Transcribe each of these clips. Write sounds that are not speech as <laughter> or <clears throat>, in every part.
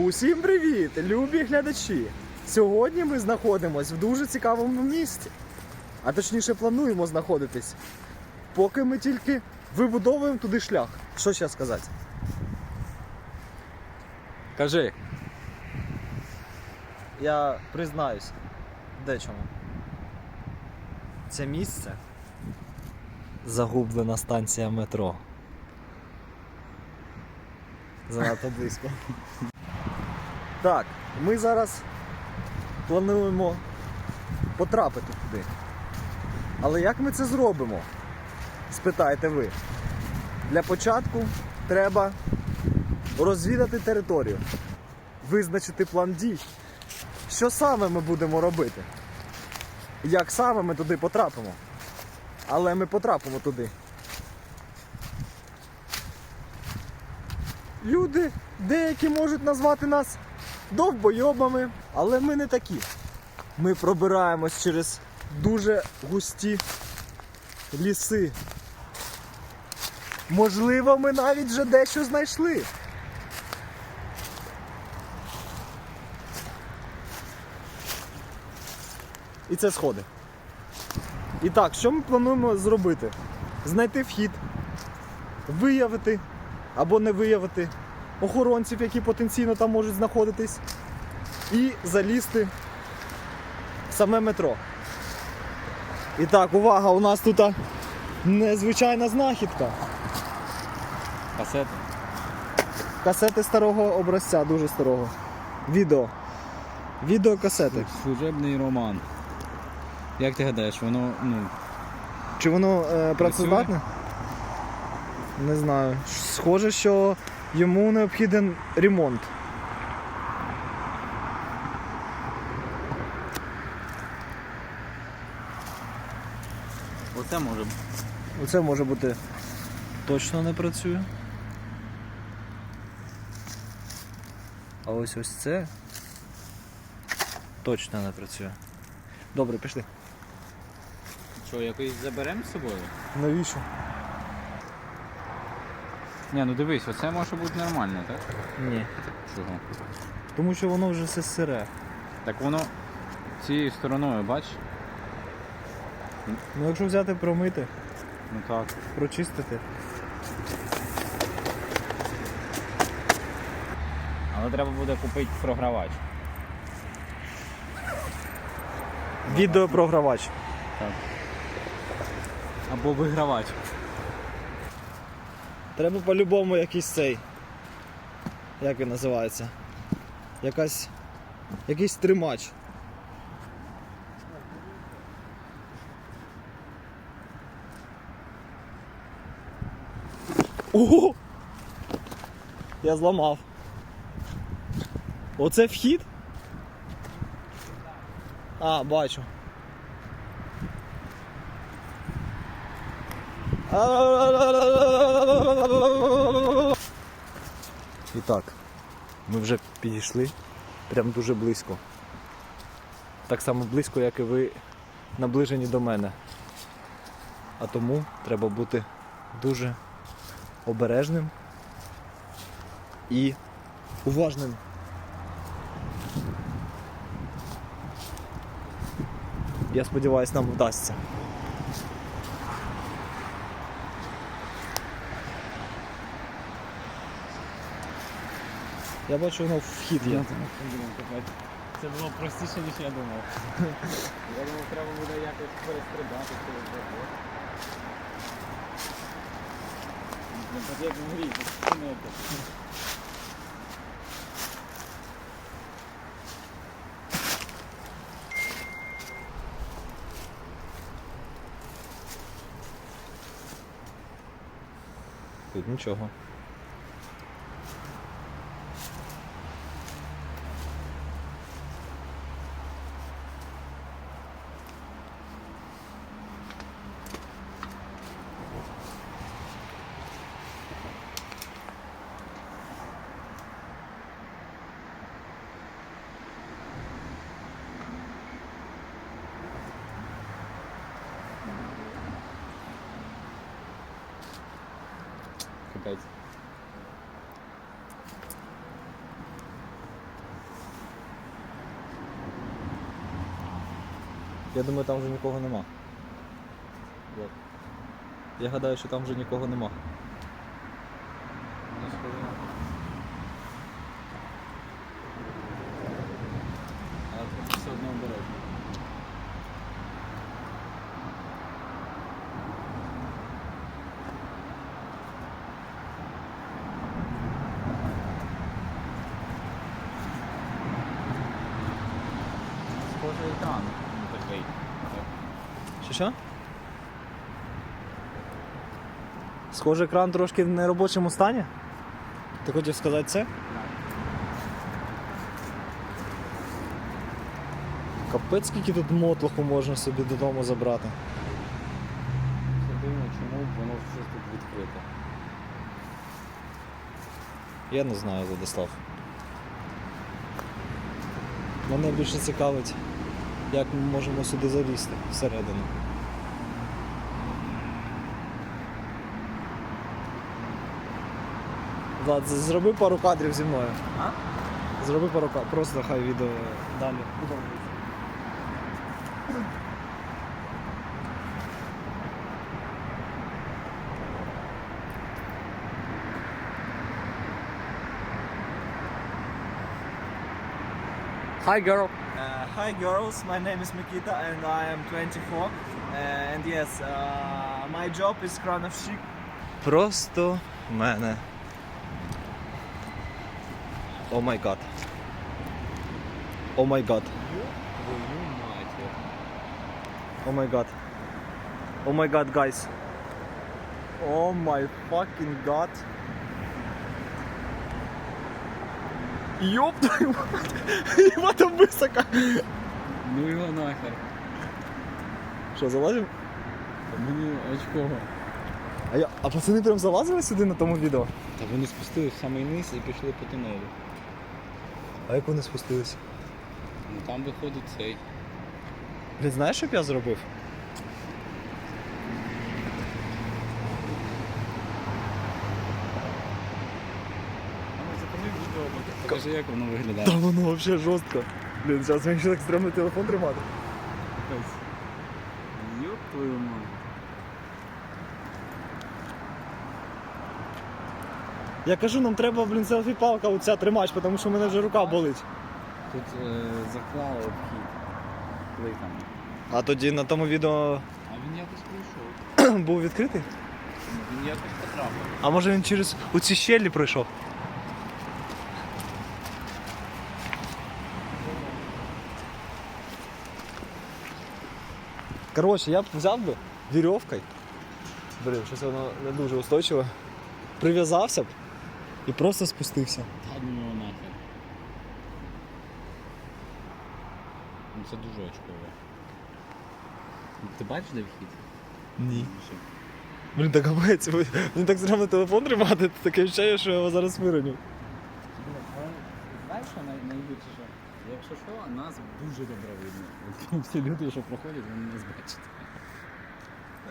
Усім привіт, любі глядачі! Сьогодні ми знаходимося в дуже цікавому місці. А точніше плануємо знаходитись. Поки ми тільки вибудовуємо туди шлях. Що ще сказати? Кажи. Я признаюсь, дечому. Це місце загублена станція метро. Занадто близько. Так, ми зараз плануємо потрапити туди. Але як ми це зробимо? Спитаєте ви. Для початку треба розвідати територію, визначити план дій. Що саме ми будемо робити? Як саме ми туди потрапимо? Але ми потрапимо туди. Люди деякі можуть назвати нас довбойобами, але ми не такі. Ми пробираємось через дуже густі ліси. Можливо, ми навіть вже дещо знайшли. І це сходи. І так, що ми плануємо зробити? Знайти вхід, виявити або не виявити охоронців, які потенційно там можуть знаходитись, і залізти в саме метро. І так, увага, у нас тут незвичайна знахідка. Касети. Касети старого образця, дуже старого. Відео. Відеокасети. Служебний роман. Як ти гадаєш, воно, ну, Чи воно е, працездатне? Не знаю. Схоже, що йому необхіден ремонт. оце може. Оце може бути точно не працює. А ось ось це точно не працює. Добре, пішли. Що, якийсь заберемо з собою? Навіщо? Ні, ну дивись, оце може бути нормально, так? Ні. Чого? Тому що воно вже все сире. Так воно цією стороною, бач? Ну якщо взяти промити, Ну так. прочистити. Але треба буде купити програвач. Відеопрогравач. Так. Або вигравач. Треба по-любому якийсь цей. Як він називається? Якась. Якийсь тримач. Ого! Я зламав. Оце вхід? А, бачу. І так, ми вже підійшли прям дуже близько. Так само близько, як і ви наближені до мене. А тому треба бути дуже обережним і уважним. Я сподіваюся, нам вдасться. Я бачу, воно вхід є. Це було простіше, ніж я думав. Я думав, треба буде якось перестрибати через забор. Потрібно гріти, спинити. Тут нічого. капець. Я думаю, там вже нікого нема. Я гадаю, що там вже нікого нема. Що? Схоже, екран трошки в неробочому стані. Ти хотів сказати це? Капець, скільки тут мотлоху можна собі додому забрати. Все дивно, чому воно щось тут відкрите. Я не знаю, Владислав. Мене більше цікавить, як ми можемо сюди залізти всередину. Влад, зроби пару кадрів зі мною. А? Зроби пару кадрів, просто хай відео далі. Hi girl. Uh, hi girls, my name is Mikita and I am 24. Uh, and yes, uh, my job is крановщик. Просто мене. О май гад. О май гад. О май гад. О май гад, guys. О май fucking god. Ёб твою мать! <laughs> Єба там високо! Ну його нахер. Що, залазимо? Мені очково. А, я, а пацани прям залазили сюди на тому відео? Та вони спустились в самий низ і пішли по тунелю. А як вони спустилися? Ну там виходить цей. Блін, знаєш, що б я зробив? Покажи, як воно виглядає. Та воно взагалі жорстко. Блін, зараз мені ще так стрімно телефон тримати. Йоп твою мать. Я кажу, нам треба, блін, селфі-палка оця тримач, тому що в мене вже рука болить. Тут е, заклали обхід плитами. А тоді на тому відео А він якось прийшов. <clears throat> був відкритий? Він якось потрапив. А може він через оці щелі пройшов? Коротше, я б взяв би вірьовкою. Блін, щось воно не дуже устойчиве. Прив'язався б і просто спустився. Та ну його нахер. Ну це дуже очково. Ти бачиш, де вхід? Ні. Блін, так капець, мені так зрано телефон тримати, таке відчуття, що я його зараз вироню. Знаєш, що най- найгірше, що якщо що, нас дуже добре видно. Всі люди, що проходять, вони нас бачать.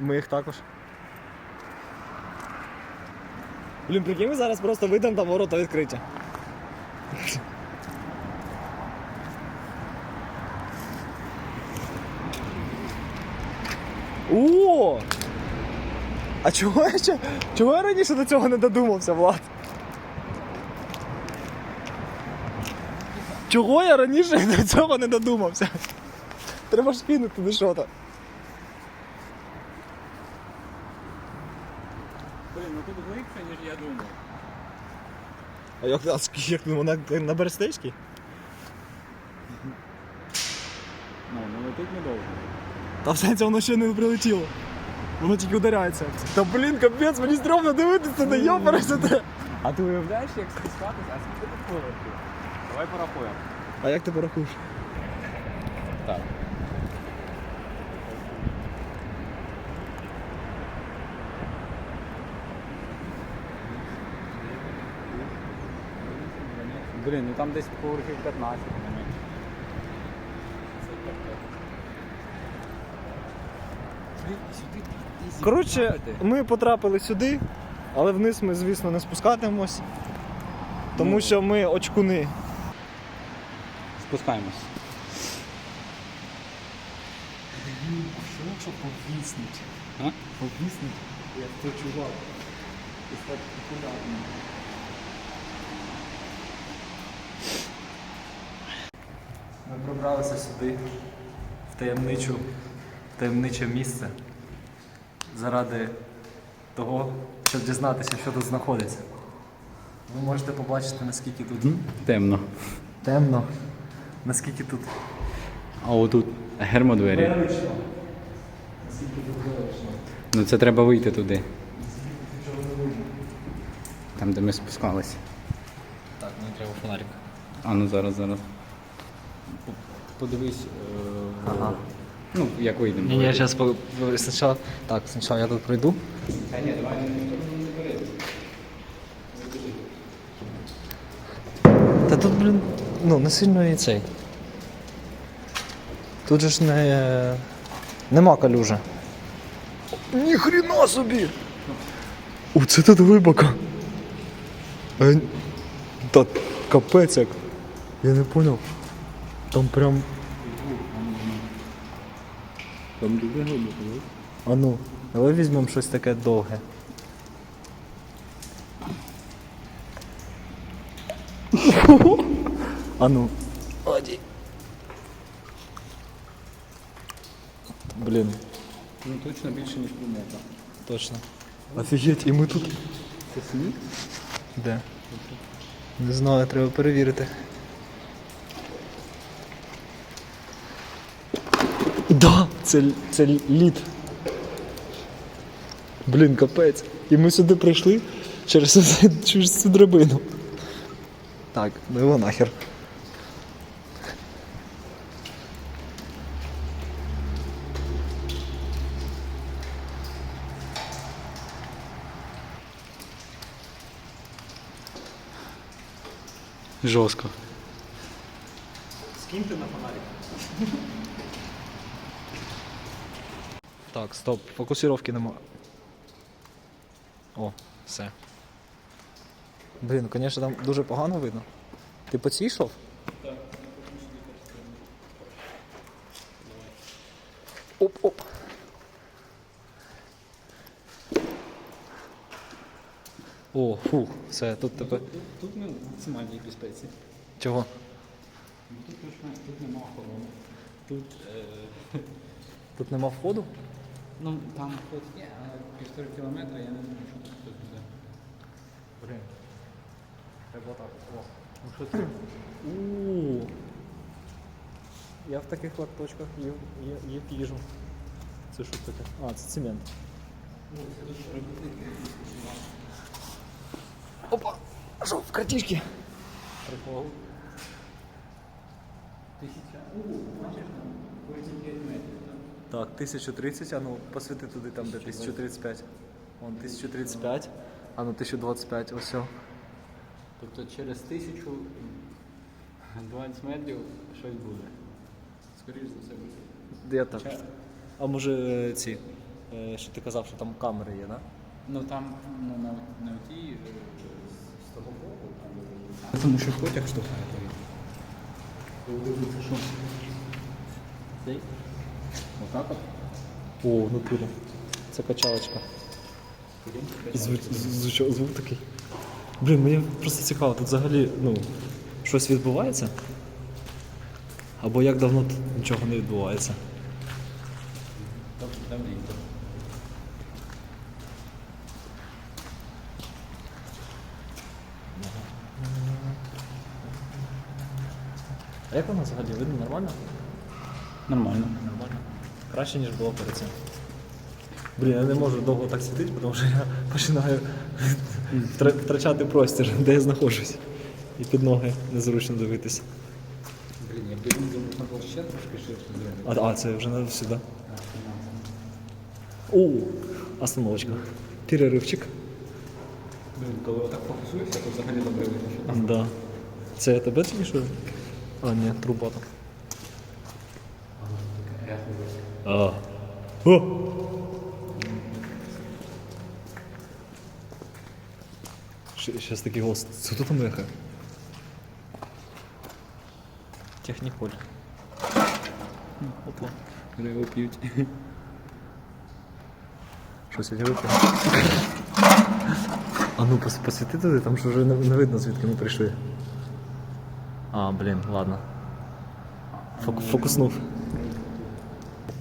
Ми їх також. Блін, прикинь, ми зараз просто вийдемо там ворота відкриті. О! А чого я ще? Чого я раніше до цього не додумався, Влад? Чого я раніше до цього не додумався? Треба ж кинути туди що-то. Блін, думав. А як, а ск- як ну, на, на Берестейській? Ну, ну летить недовго. Та в сенсі воно ще не прилетіло. Воно тільки ударяється. Та блін, капець, мені стрьомно дивитися, не йопарися те. А ти уявляєш, як спускатися, а скільки тут поверхів? Давай порахуємо. А як ти порахуєш? Блін, ну там десь поверхів 15. не менше. Коротше, ми потрапили сюди, але вниз ми, звісно, не спускатимемось. Тому Ну. що ми очкуни. Спускаємось. Що якщо повіснуть? А? Повіснуть, як той чувак. І стати популярним. Ми пробралися сюди, в таємничу, в таємниче місце. Заради того, щоб дізнатися, що тут знаходиться. Ви можете побачити, наскільки тут Темно. темно, наскільки тут А отут гермодвері. велично. Наскільки тут велично. Ну це треба вийти туди. Там, де ми спускалися. Так, мені треба фонарик. А ну зараз, зараз. Подивись. е, Ага. Ну, як вийдемо. Я зараз спочатку. Так, спочатку я тут пройду. Та ні, давай не бери. Та тут, блін, ну, не сильно і цей. Тут же ж не. Нема калюжи. Ніхрена собі! Оце тут глибоко. Е, Та капець як. Я не поняв. Там прям. Там дуже глибоко, А ну, давай візьмемо щось таке довге. <laughs> А ну. Оді. Блін, Ну точно більше, ніж півметра. точно. Офігеть, і ми тут. Це сніг? Де? Не знаю, треба перевірити. Да, це, це лід. Блін, капець. І ми сюди прийшли через, цю- <laughs> через цю драбину. Так, ну його нахер. Жорстко. Скиньте на фонарик. Так, стоп, фокусировки нема. О, все. Блін, ну, звісно, там дуже погано видно. Ти по цій йшов? Так. Оп-оп. О, фух, все, тут тепер. Тут, ми максимальній безпеці. Чого? Ну, Тут тут нема охорони. Тут е, <laughs> Тут нема входу? ну там ход є, але півтори кілометра я не думаю, що тут хтось буде. Блін. Треба так. О. Ну що це? У. Я в таких латочках їв, їв, їв їжу. Це що таке? А, це цемент. Опа! Що, в кратішки? Прикол. Тисяча. У, бачиш там 35 метрів. Так? Так, 1030, а ну посвіти туди там, де 1035. Вон 1035, а ну 1025, ось. все. Тобто через тисячу 20 метрів щось буде. Скоріше за все буде. Я так. Ча- А може ці, е, що ти казав, що там камери є, да? Ну там ну, на, на тій е, з того боку. Там, тому що потяг штовхає повітря. що? Отак от? О, натура. Це качалочка. Звук, звук, звук такий. Блін, мені просто цікаво, тут взагалі ну, щось відбувається? Або як давно тут нічого не відбувається? А як воно взагалі видно нормально? Нормально. Краще, ніж було перед цим. Блін, я не можу довго так сидіти, тому що я починаю втрачати простір, де я знаходжусь. І під ноги незручно дивитися. Блін, я б думав, на було ще трошки ширше зробити. А, а це вже надо сюди. О, остановочка. Перерывчик. Блін, коли отак фокусуєшся, то взагалі добре що. Да. Це я тебе що? А, ні, труба там. А. О! Сейчас такий голос. Це хто там ехає? Техніколь. Опа. Вже його п'ють. Що сьогодні випив? А ну пос- посвіти туди, там ж вже не, не видно, звідки ми прийшли. А, блін, ладно. Фок, фокуснув.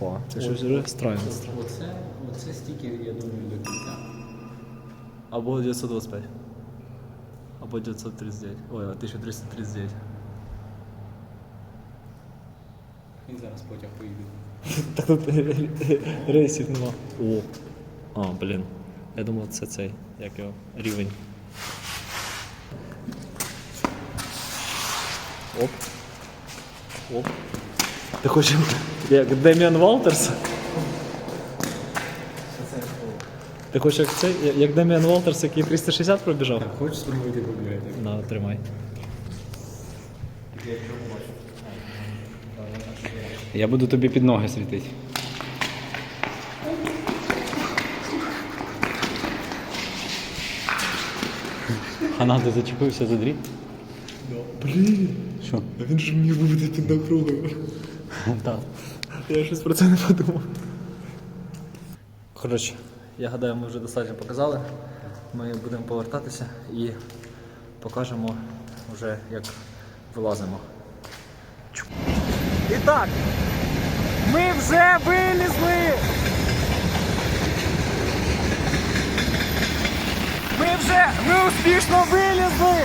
Опа, це щось вже странно. Оце, оце стікер, я думаю, до кінця. Або 925. Або 939. Ой, 1339. Він зараз потяг поїде. <laughs> Так тут рейсів нема. О. А, блін. Я думав, це цей, як його, рівень. Оп. Оп. Ти хочеш як Деміан Валтерс? Ти хочеш як цей, як Деміан Валтерс, який 360 пробіжав? Хочеш спробувати побігати? На, тримай. Я буду тобі під ноги світити. Хана, ти зачепився за дріт? Блін, Що? а він ж міг би бути під напругою. <laughs> Так. Я щось про це не подумав. Коротше, я гадаю, ми вже достатньо показали. Ми будемо повертатися і покажемо вже, як вилазимо. І так, ми вже вилізли! Ми вже ми успішно вилізли!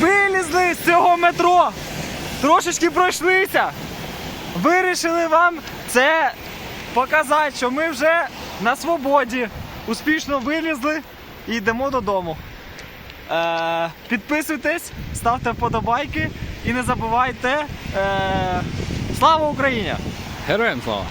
Вилізли з цього метро! Трошечки пройшлися! Вирішили вам це показати, що ми вже на свободі успішно вилізли і йдемо додому. Е, підписуйтесь, ставте вподобайки і не забувайте. Е, слава Україні! Героям слава!